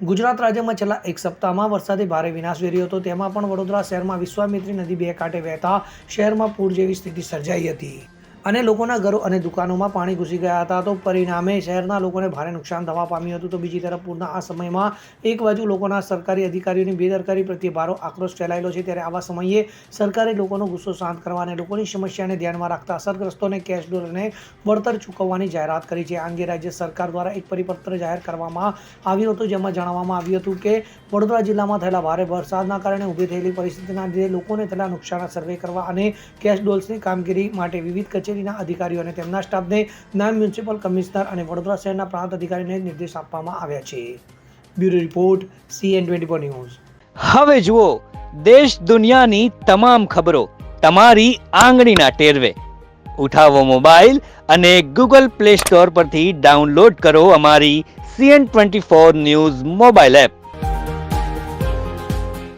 ગુજરાત રાજ્યમાં છેલ્લા એક સપ્તાહમાં વરસાદે ભારે વિનાશ વેર્યો હતો. તેમાં પણ વડોદરા શહેરમાં વિશ્વામિત્રી નદી બે કાંઠે વહેતા શહેરમાં પૂર જેવી સ્થિતિ સર્જાઈ હતી. અને લોકોના ઘરો અને દુકાનોમાં પાણી ઘૂસી ગયા હતા. તો પરિણામે શહેરના લોકોને ભારે નુકસાન થવા પામ્યું હતું. તો બીજી તરફ પૂરના આ સમયમાં એક બાજુ લોકોના સરકારી અધિકારીઓની બેદરકારી પ્રત્યે ભારો આક્રોશ ફેલાયેલો છે. ત્યારે આવા સમયે સરકારે લોકોનો ગુસ્સો શાંત કરવા અને લોકોની સમસ્યાને ધ્યાનમાં રાખતા અસરગ્રસ્તોને કેશ ડોલ અને વળતર ચૂકવવાની જાહેરાત કરી છે. આ અંગે રાજ્ય સરકાર દ્વારા એક પરિપત્ર જાહેર કરવામાં આવ્યું હતું, જેમાં જણાવવામાં આવ્યું હતું કે વડોદરા જિલ્લામાં થયેલા ભારે વરસાદના કારણે ઊભી થયેલી પરિસ્થિતિના લીધે લોકોને થયેલા નુકસાનના સર્વે કરવા અને કેશ ડોલ્સની કામગીરી માટે વિવિધ કચેરીના અધિકારીઓ અને તેમના સ્ટાફને નાયબ મ્યુનિસિપલ કમિશનર અને વડોદરા શહેરના પ્રાંત અધિકારીને નિર્દેશ આપવામાં આવ્યા છે. Bureau report, CN twenty four news. હવે જુઓ, દેશ દુનિયાની તમામ ખબરો તમારી આંગળીના ટેરવે. ઉઠાવો મોબાઈલ અને ગૂગલ પ્લે સ્ટોર પરથી ડાઉનલોડ કરો અમારી CN twenty four news mobile app.